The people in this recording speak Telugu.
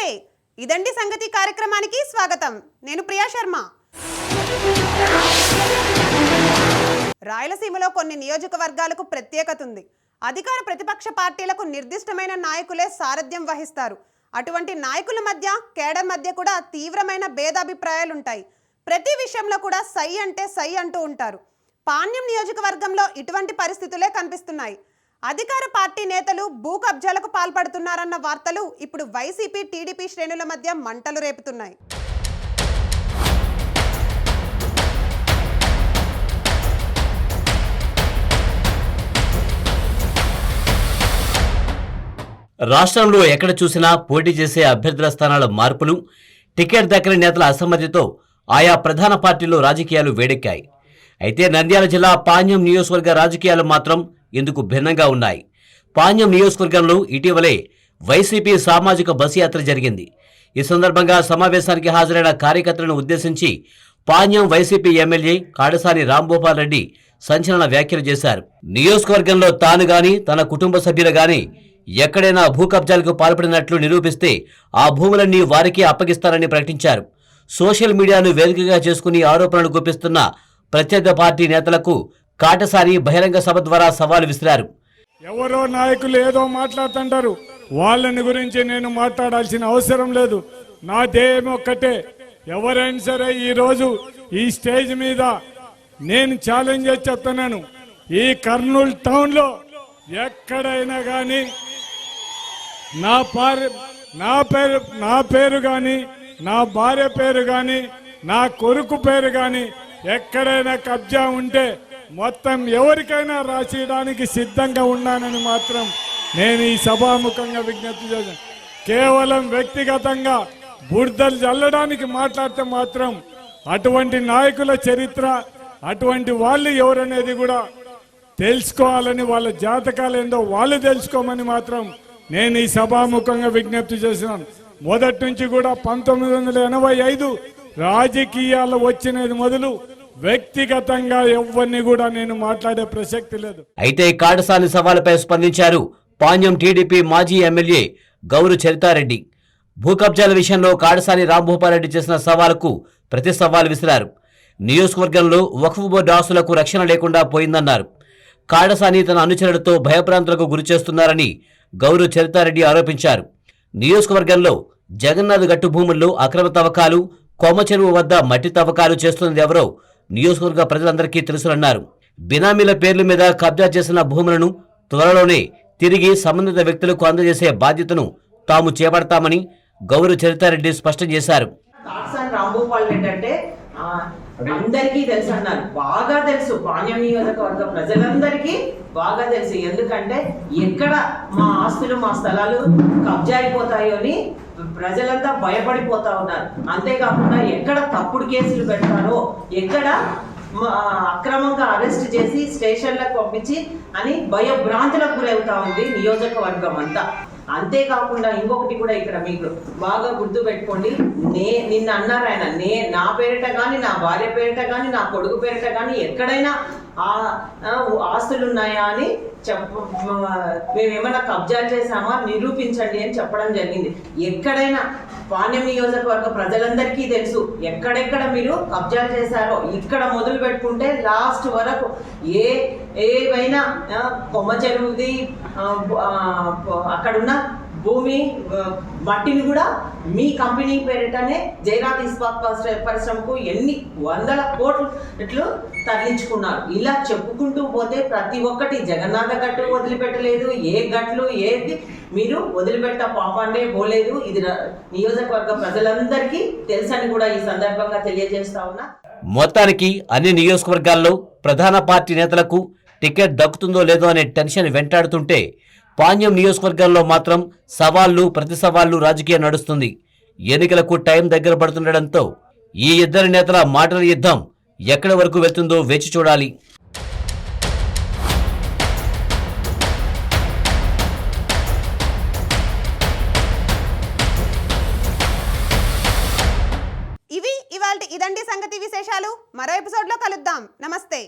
నమస్తే. ఇదండి సంగతి కార్యక్రమానికి స్వాగతం. నేను ప్రియా శర్మ. రాయలసీమలో కొన్ని నియోజకవర్గాలకు ప్రత్యేకత ఉంది. అధికార ప్రతిపక్ష పార్టీలకు నిర్దిష్టమైన నాయకులే సారథ్యం వహిస్తారు. అటువంటి నాయకుల మధ్య కేడర్ మధ్య కూడా తీవ్రమైన భేదాభిప్రాయాలు ఉంటాయి ప్రతి విషయంలో కూడా సై అంటే సై అంటూ ఉంటారు. పాణ్యం నియోజకవర్గంలో ఇటువంటి పరిస్థితులే కనిపిస్తున్నాయి. అధికార పార్టీ నేతలు భూ కబ్జాలకు పాల్పడుతున్నారన్న వార్తలు ఇప్పుడు వైసీపీ టీడీపీ శ్రేణుల మధ్య మంటలు రేపుతున్నాయి. రాష్ట్రంలో ఎక్కడ చూసినా పోటీ చేసే అభ్యర్థుల స్థానాల మార్పులు టికెట్ దక్కని నేతల అసమ్మతితో ఆయా ప్రధాన పార్టీలు రాజకీయాలు వేడెక్కాయి. అయితే నంద్యాల జిల్లా పాణ్యం నియోజకవర్గ రాజకీయాలు మాత్రం ఇందుకు భిన్నంగా ఉన్నాయి? పాణ్యం నియోజకవర్గంలో ఇటీవలే వైసీపీ సామాజిక బస్ యాత్ర జరిగింది. ఈ సందర్భంగా సమావేశానికి హాజరైన కార్యకర్తలను ఉద్దేశించి పాణ్యం వైసీపీ ఎమ్మెల్యే కాడసాని రాంభూపాల్ రెడ్డి సంచలన వ్యాఖ్యలు చేశారు. నియోజకవర్గంలో తాను గాని తన కుటుంబ సభ్యులు గాని ఎక్కడైనా భూ కబ్జాలకు పాల్పడినట్లు నిరూపిస్తే ఆ భూములన్నీ వారికి అప్పగిస్తారని ప్రకటించారు. సోషల్ మీడియాను వేదికగా చేసుకుని ఆరోపణలు గుప్పిస్తున్న ప్రత్యర్థ పార్టీ నేతలకు కాటసారి బహిరంగ సభ ద్వారా సవాల్ విసిరారు. ఎవరో నాయకులు ఏదో మాట్లాడుతుంటారు. వాళ్ళని గురించి నేను మాట్లాడాల్సిన అవసరం లేదు. నా ధ్యేయం ఒక్కటే. ఎవరైనా సరే ఈ రోజు ఈ స్టేజ్ మీద నేను ఛాలెంజ్ చేసి చెప్తున్నాను. ఈ కర్నూలు టౌన్లో ఎక్కడైనా కానీ నా పార్ నా పేరు నా పేరు కానీ నా భార్య పేరు కానీ నా కొడుకు పేరు కానీ ఎక్కడైనా కబ్జా ఉంటే మొత్తం ఎవరికైనా రాసేయడానికి సిద్ధంగా ఉన్నానని మాత్రం నేను ఈ సభాముఖంగా విజ్ఞప్తి చేశాను. కేవలం వ్యక్తిగతంగా బుర్దలు చల్లడానికి మాట్లాడితే మాత్రం అటువంటి నాయకుల చరిత్ర అటువంటి వాళ్ళు ఎవరనేది కూడా తెలుసుకోవాలని వాళ్ళ జాతకాలు ఏందో వాళ్ళు తెలుసుకోమని మాత్రం నేను ఈ సభాముఖంగా విజ్ఞప్తి చేసినాను మొదటి నుంచి కూడా పంతొమ్మిది వందల ఎనభై ఐదు రాజకీయాలు వచ్చినది మొదలు వ్యక్తిగతంగా ఎవరిని కూడా నేను మాట్లాడే ప్రసక్తి లేదు. అయితే కాడసాని సవాలుపై స్పందించారు పాణ్యం టీడీపీ మాజీ ఎమ్మెల్యే గౌరు చరితారెడ్డి. భూ కబ్జాల విషయంలో కాడసాని రాంభూపారెడ్డి చేసిన సవాలుకు ప్రతి సవాల్ విసిరారు. నియోజకవర్గంలో వక్ఫ్ బోర్డు ఆస్తులకు రక్షణ లేకుండా పోయిందన్నారు. కాడసాని తన అనుచరులతో భయప్రాంతులకు గురి చేస్తున్నారని గౌరు చరితారెడ్డి ఆరోపించారు. నియోజకవర్గంలో జగన్నాథ్ గట్టు భూముల్లో అక్రమ తవ్వకాలు కొమ్మ చెరువు వద్ద మట్టి తవ్వకాలు చేస్తున్నది ఎవరో నియోజకవర్గ ప్రజలందరికీ తెలుసునన్నారు. బినామీల పేర్ల మీద కబ్జా చేసిన భూములను త్వరలోనే తిరిగి సంబంధిత వ్యక్తులకు అందజేసే బాధ్యతను తాము చేపడతామని గౌరవ చరితారెడ్డి స్పష్టం చేశారు. అందరికీ తెలుసు అన్నారు. బాగా తెలుసు. పాణ్యం నియోజకవర్గ ప్రజలందరికీ బాగా తెలుసు. ఎందుకంటే ఎక్కడ మా ఆస్తులు మా స్థలాలు కబ్జా అయిపోతాయో అని ప్రజలంతా భయపడిపోతా ఉన్నారు. అంతేకాకుండా ఎక్కడ తప్పుడు కేసులు పెడతారో ఎక్కడ అక్రమంగా అరెస్ట్ చేసి స్టేషన్లకు పంపించి అని భయభ్రాంతులకు గురవుతా ఉంది నియోజకవర్గం అంతా. అంతేకాకుండా ఇంకొకటి కూడా ఇక్కడ మీకు బాగా గుర్తు పెట్టుకోండి నే నిన్న అన్నారు ఆయన నే నా పేరిట కానీ నా భార్య పేరిట కానీ నా కొడుకు పేరిట కానీ ఎక్కడైనా ఆస్తులు ఉన్నాయా అని చెప్ప ఏమైనా కబ్జాలు చేశామా? నిరూపించండి అని చెప్పడం జరిగింది. ఎక్కడైనా పాణ్యం నియోజకవర్గ ప్రజలందరికీ తెలుసు ఎక్కడెక్కడ మీరు కబ్జాలు చేశారో. ఇక్కడ మొదలు పెట్టుకుంటే లాస్ట్ వరకు ఏ ఏవైనా కొమ్మ చెరువుది అక్కడున్న భూమి మట్టిని కూడా మీ కంపెనీ పేరిటనే జైరాత్ ఇస్పాత్ పరిశ్రమకు ఎన్ని వందల కోట్లు ఇట్లు తరలించుకున్నారు. ఇలా చెప్పుకుంటూ పోతే ప్రతి ఒక్కటి జగన్నాథ గట్టు వదిలిపెట్టలేదు ఏ గట్లు ఏది మీరు వదిలిపెట్ట పాపాన్నే పోలేదు. ఇది నియోజకవర్గ ప్రజలందరికీ తెలుసని కూడా ఈ సందర్భంగా తెలియజేస్తా ఉన్నా. మొత్తానికి అన్ని నియోజకవర్గాల్లో ప్రధాన పార్టీ నేతలకు టికెట్ దక్కుతుందో లేదో అనే టెన్షన్ వెంటాడుతుంటే పాణ్యం నియోజకవర్గంలో మాత్రం సవాళ్ళు ప్రతి సవాళ్ళు రాజకీయం నడుస్తుంది. ఎన్నికలకు టైం దగ్గర పడుతుండటంతో ఈ ఇద్దరు నేతల మాటల యుద్ధం ఎక్కడి వరకు వెళ్తుందో వేచి చూడాలి. ఇవి ఇవాళ ఇదండి సంగతి విశేషాలు. మరో ఎపిసోడ్లో కలుద్దాం. నమస్తే.